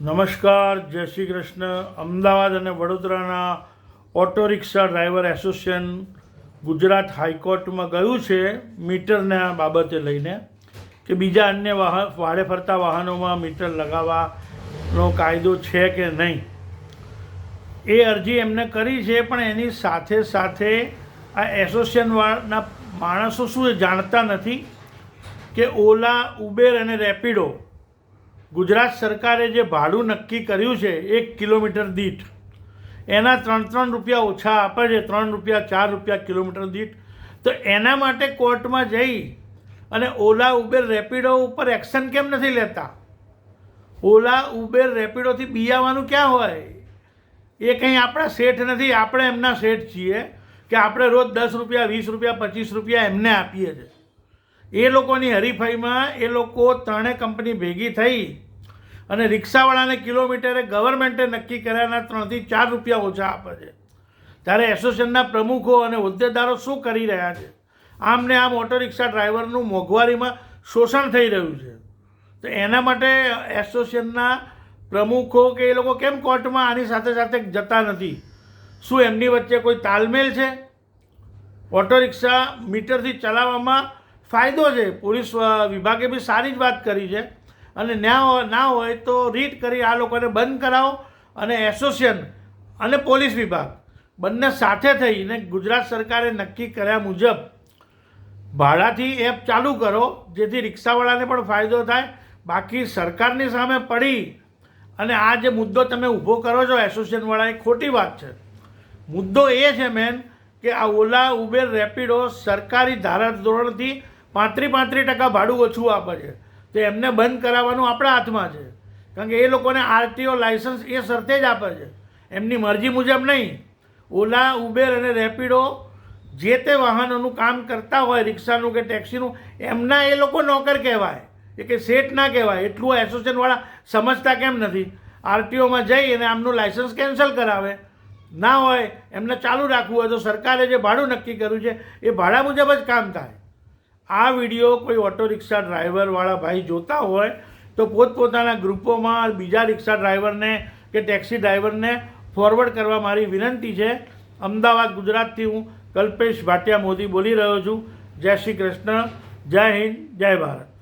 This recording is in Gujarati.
નમસ્કાર, જય શ્રી કૃષ્ણ. અમદાવાદ અને વડોદરાના auto rickshaw driver association Gujarat હાઈકોર્ટમાં ગયું છે મીટરના બાબતે લઈને કે બીજા અન્ય વાહન ભાડે ફરતા વાહનોમાં મીટર લગાવવાનો કાયદો છે કે નહીં? એ અરજી એમને કરી છે, પણ એની સાથે સાથે આ એસોસિએશનવાળાના માણસો શું જાણતા નથી કે ઓલા ઉબેર અને રેપિડો ગુજરાત સરકારે જે ભાડું નક્કી કર્યું છે, એક કિલોમીટર દીઠ, એના ત્રણ ત્રણ રૂપિયા ઓછા આપે છે, ત્રણ રૂપિયા, ચાર રૂપિયા કિલોમીટર દીઠ, તો એના માટે કોર્ટમાં જઈ અને ઓલા ઉબેર રેપિડો ઉપર એક્શન કેમ નથી લેતા? ઓલા ઉબેર રેપિડોથી બિયાવાનું ક્યાં હોય? એ કંઈ આપણા શેઠ નથી, આપણે એમના શેઠ છીએ કે આપણે રોજ દસ રૂપિયા, વીસ રૂપિયા, પચીસ રૂપિયા એમને આપીએ છીએ. એ લોકોની હરીફાઈમાં એ લોકો ત્રણેય કંપની ભેગી થઈ અને રિક્ષાવાળાને કિલોમીટરે ગવર્મેન્ટે નક્કી કર્યાના ત્રણથી ચાર રૂપિયા ઓછા આપે છે. ત્યારે એસોસિએશનના પ્રમુખો અને હોદ્દેદારો શું કરી રહ્યા છે? આમને આમ ઓટો રિક્ષા ડ્રાઈવરનું મોંઘવારીમાં શોષણ થઈ રહ્યું છે. તો એના માટે એસોસિએશનના પ્રમુખો કે એ લોકો કેમ કોર્ટમાં આની સાથે સાથે જતા નથી? શું એમની વચ્ચે કોઈ તાલમેલ છે? ઓટો રિક્ષા મીટરથી ચલાવવામાં ફાયદો છે. પોલીસ વિભાગે બી સારી જ વાત કરી છે. અને ના ના હોય તો રીટ કરી આ લોકોને બંધ કરાવો અને એસોસિએશન અને પોલીસ વિભાગ બંને સાથે થઈને ગુજરાત સરકારે નક્કી કર્યા મુજબ ભાડાથી એપ ચાલુ કરો, જેથી રિક્ષાવાળાને પણ ફાયદો થાય. બાકી સરકારની સામે પડી અને આ જે મુદ્દો તમે ઊભો કરો છો એસોસિએશનવાળા, એ ખોટી વાત છે. મુદ્દો એ છે મેન કે આ ઓલા ઉબેર રેપિડો સરકારી ધારા ધોરણથી પાંત્રી પાંત્રી ટકા ભાડું ઓછું આપે છે. તો એમને બંધ કરાવવાનું આપણા હાથમાં છે. કારણ કે એ લોકોને આરટીઓ લાઇસન્સ એ શરતે જ આપે છે. એમની મરજી મુજબ નહીં. ઓલા, ઉબેર અને રેપિડો જે તે વાહનોનું કામ કરતા હોય, રિક્ષાનું કે ટેક્સીનું, એમના એ લોકો નોકર કહેવાય. એ કે શેઠ ના કહેવાય. એટલું એસોસિએશનવાળા સમજતા કેમ નથી? આરટીઓમાં જઈ અને આમનું લાઇસન્સ કેન્સલ કરાવે. ના હોય, એમને ચાલુ રાખવું હોય તો સરકારે જે ભાડું નક્કી કર્યું છે, એ ભાડા મુજબ જ કામ થાય. આ વીડિયો કોઈ ઓટો રિક્ષા ડ્રાઈવરવાળા ભાઈ જોતા હોય તો પોતપોતાના ગ્રુપોમાં બીજા રિક્ષા ડ્રાઈવરને કે ટેક્સી ડ્રાઈવરને ફોરવર્ડ કરવા મારી વિનંતી છે. અમદાવાદ, ગુજરાતથી હું કલ્પેશ ભાટિયા મોદી બોલી રહ્યો છું. જય શ્રી કૃષ્ણ, જય હિન્દ, જય ભારત.